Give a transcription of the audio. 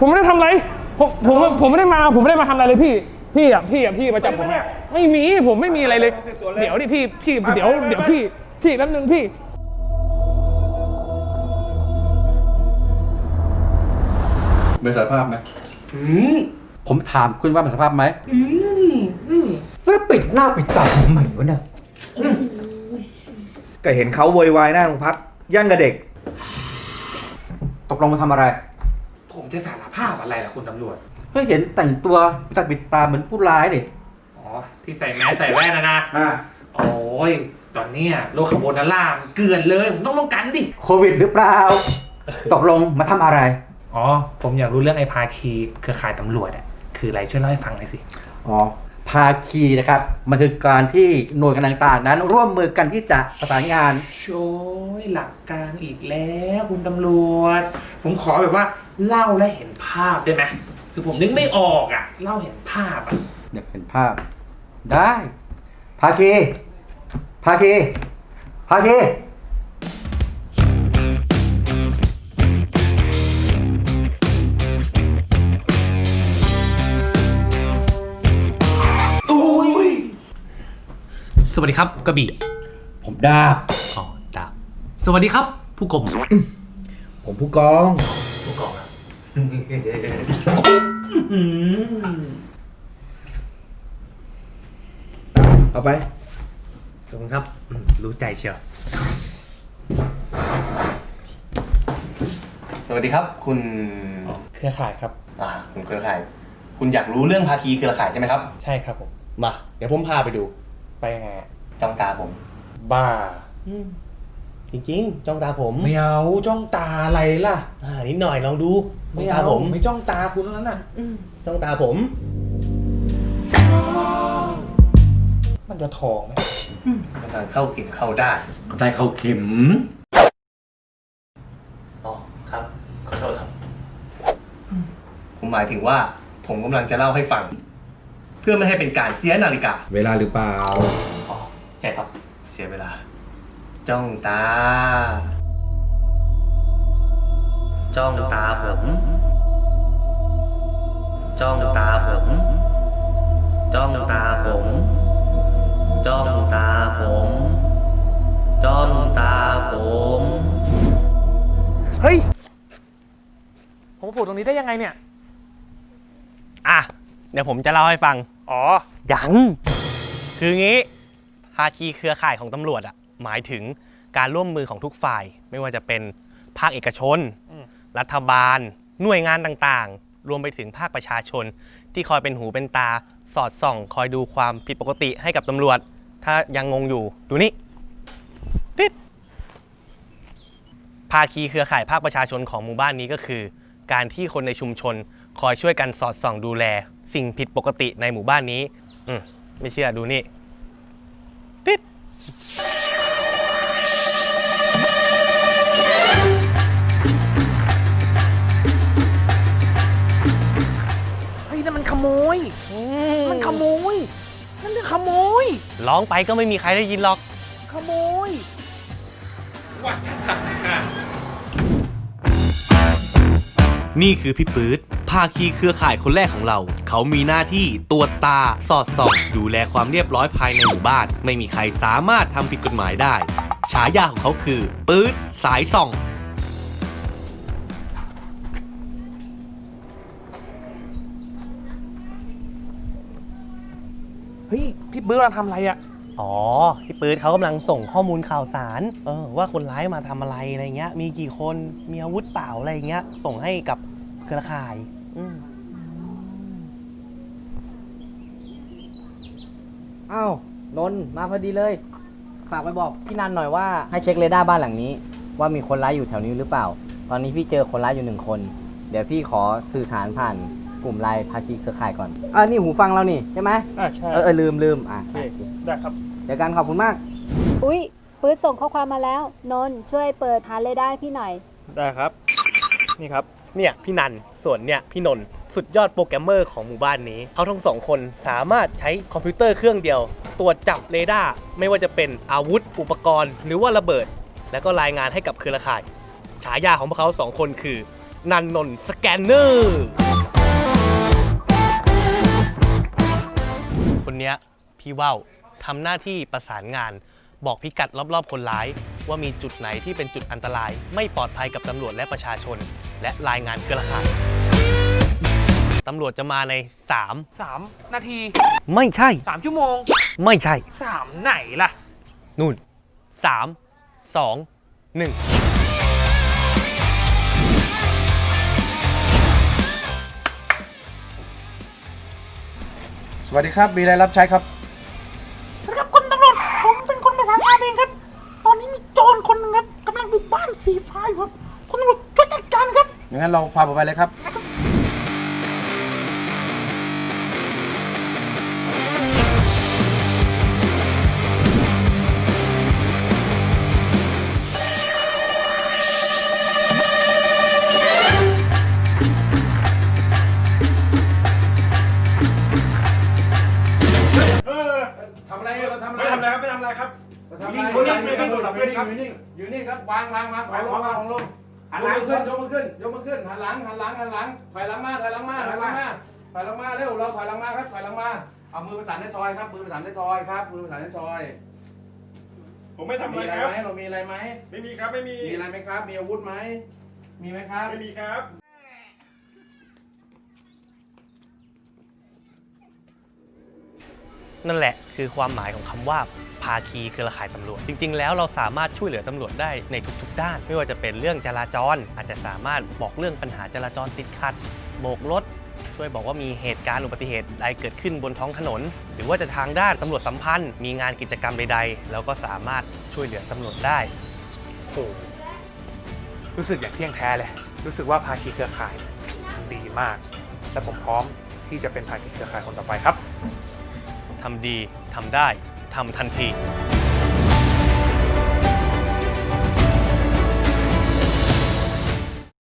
ผมไม่ได้ทำอะไร ผมผมผมไม่ได้มา ผมไม่ได้มาทำอะไรเลยพี่ พี่อะพี่อะพี่มาจับผมอะไม่มีผมไม่มีอะไรเลย เดี๋ยวดิพี่พี่เดี๋ยวเดี๋ยวพี่พี่แป๊บนึงพี่เป็นสารภาพไหมผมถามคุณว่าเป็นสภาพไหมแล้วปิดหน้าปิดตาทำไมวะเนี่ยก็เห็นเขาโวยวายหน้าโรงพักย่างกับเด็ก ตกลงมาทำอะไร ผมจะสารภาพอะไรล่ะคุณตำรวจ ก็เห็นแต่งตัวตัดปิดตาเหมือนผู้ร้ายนี่อ๋อ ที่ใส่แมสใส่แว่นนะนะ อ่าโอ้ย ตอนเนี้ยโลกขบวนล่ามันเกลื่อนเลยผมต้องป้องกันดิ โควิดหรือเปล่า ตกลงมาทำอะไร อ๋อ ผมอยากรู้เรื่องไอ้ภาคีเครือข่ายตำรวจอะคืออะไรช่วยเล่าให้ฟังหน่อยสิ อ๋อ ภาคีนะครับ มันคือการที่หน่วยงานต่างๆ นั้น ร่วมมือกันที่จะประสานงาน โชยหลักการอีกแล้ว คุณตำรวจ ผมขอแบบว่าเล่าและเห็นภาพได้ไหม คือผมนึกไม่ออกอะเล่าเห็นภาพอะอยากเห็นภาพ ได้ ภาคี ภาคี ภาคีสวัสดีครับกระบี่ผมดาบ อ๋อดาบสวัสดีครับ ผู้กรมผมผู้กอง ผู้กองครับ เอาไปขอบคุณครับอืมรู้ใจเชียว สวัสดีครับ คุณเครือข่ายครับ อ่าคุณเครือข่าย คุณอยากรู้เรื่องภาคีเครือข่ายใช่ไหมครับ ใช่ครับผม มา เดี๋ยวผมพาไปดู ไปยังไงอะจ้องตาผม บ้า จริงๆ จ้องตาผมไม่เอาจ้องตาอะไรล่ะ อ่านิดหน่อยลองดูจ้ไม่องตาเอาผม ไม่จ้องตาคุณแล้วน่ะ จ้องตาผม มันจะทองไหมกำลังเข้าเข็มเข้าได้ ได้เข้าเข็ม อ๋อครับ ขอโทษครับ ผมหมายถึงว่า ผมกำลังจะเล่าให้ฟัง เพื่อไม่ให้เป็นการเสียนาฬิกา เวลาหรือเปล่า อ๋อ ใช่ครับ เสียเวลา จ้องตา จ้องตาผม จ้องตาผม จ้องตาผม จ้องตาผม จ้องตาผม เฮ้ย ผมมาผูกตรงนี้ได้ยังไงเนี่ย อะ เดี๋ยวผมจะเล่าให้ฟัง อ๋อ ยัง คืองี้ภาคีเครือข่ายของตำรวจอะ หมายถึงการร่วมมือของทุกฝ่าย ไม่ว่าจะเป็นภาคเอกชนอืมรัฐบาล หน่วยงานต่างๆ รวมไปถึงภาคประชาชน ที่คอยเป็นหูเป็นตาสอดส่อง คอยดูความผิดปกติให้กับตำรวจ ถ้ายังงงอยู่ดูนี่ติดภาคีเครือข่ายภาคประชาชนของหมู่บ้านนี้ก็คือ การที่คนในชุมชน คอยช่วยกันสอดส่องดูแล สิ่งผิดปกติในหมู่บ้านนี้ อืมไม่เชื่อดูนี่ โมยมันขโมย นั่นมันขโมย ร้องไปก็ไม่มีใครได้ยินหรอก ขโมย นี่คือพี่ปื๊ดภาคีเครือข่ายคนแรกของเรา เขามีหน้าที่ตรวจตา สอดส่อง ดูแลความเรียบร้อยภายในหมู่บ้าน ไม่มีใครสามารถทำผิดกฎหมายได้ ฉายาของเขาคือ ปื๊ดสายส่อง เฮ้ยพี่เบื้อเราทำอะไรอะอ๋อพี่ปื๊ดเขากำลังส่งข้อมูลข่าวสารเออว่าคนร้ายมาทำอะไรอะไรเงี้ย มีกี่คนมีอาวุธเปล่าอะไรเงี้ย ส่งให้กับเครือข่ายอืมอ้าวนนท์มาพอดีเลย ฝากไปบอกพี่นันหน่อยว่าให้เช็คเรดาร์บ้านหลังนี้ ว่ามีคนร้ายอยู่แถวนี้หรือเปล่า ตอนนี้พี่เจอคนร้ายอยู่หนึ่งคน เดี๋ยวพี่ขอสื่อสารผ่าน กลุ่มไลน์ภาคีเครือข่ายก่อนเออนี่หูฟังเรานี่ใช่ไหมอ่าใช่ เออเออลืมลืมอะโอเคได้ครับ เดี๋ยวกันขอบคุณมาก อุ๊ยปื๊ดส่งข้อความมาแล้ว นนท์ช่วยเปิดหาเรดาร์ให้พี่หน่อย ได้ครับ นี่ครับ เนี่ยพี่นัน ส่วนเนี่ยพี่นนท์สุดยอดโปรแกรมเมอร์ของหมู่บ้านนี้ เขาทั้งสองคนสามารถใช้คอมพิวเตอร์เครื่องเดียว ตรวจจับเรดาร์ไม่ว่าจะเป็นอาวุธ อุปกรณ์ หรือว่าระเบิด แล้วก็รายงานให้กับเครือข่าย ฉายาของพวกเขาสองคนคือ นันนนท์สแกนเนอร์ พี่ว่าวทำหน้าที่ประสานงาน บอกพิกัดรอบๆ คนร้าย ว่ามีจุดไหนที่เป็นจุดอันตราย ไม่ปลอดภัยกับตำรวจและประชาชน และรายงานเครือข่ายตำรวจจะมาใน3สามนาทีไม่ใช่ สามชั่วโมงไม่ใช่ สามไหนล่ะ นู่น 3 2 1 สวัสดีครับ มีอะไรรับใช้ครับครับ อย่างนั้นเราพาผมไปเลยครับทำอะไรเราทำอะไรไม่ทำอะไรครับไม่ทำอะไรครับอยู่นิ่งอยู่นิ่งอยู่นิ่งโทรศัพท์เพื่อนครับ อยู่นิ่งอยู่นิ่งครับ วางวางวางของลงวางของลง ยกมือขึ้นยกมือขึ้นยกมือขึ้นหันหลังหันหลังหันหลังถอยหลังมาถอยหลังมาถอยหลังมาถอยหลังมาเร็วเราถอยหลังมาครับถอยหลังมาเอามือประสานให้ทอยครับมือประสานให้ทอยครับมือประสานให้ทอยผมไม่ทำอะไรมีอะไรครับ ไหมเรามีอะไรไหมไม่มีครับไม่มี มีอะไรไหมครับ มีอาวุธไหมมีไหมครับ ไม่มีครับ นั่นแหละคือความหมายของคำว่าภาคีเครือข่ายตำรวจ จริง ๆ แล้วเราสามารถช่วยเหลือตำรวจได้ในทุก ๆ ด้าน ไม่ว่าจะเป็นเรื่องจราจร อาจจะสามารถบอกเรื่องปัญหาจราจรติดขัดโบกรถช่วยบอกว่ามีเหตุการณ์อุบัติเหตุใดเกิดขึ้นบนท้องถนน หรือว่าจะทางด้านตำรวจสัมพันธ์ มีงานกิจกรรมใดๆ แล้วก็สามารถช่วยเหลือตำรวจได้โอ้โหรู้สึกอย่างเที่ยงแท้เลย รู้สึกว่าภาคีเครือข่ายทำดีมาก และผมพร้อมที่จะเป็นภาคีเครือข่ายคนต่อไปครับ ทำดีทำได้ทำทันที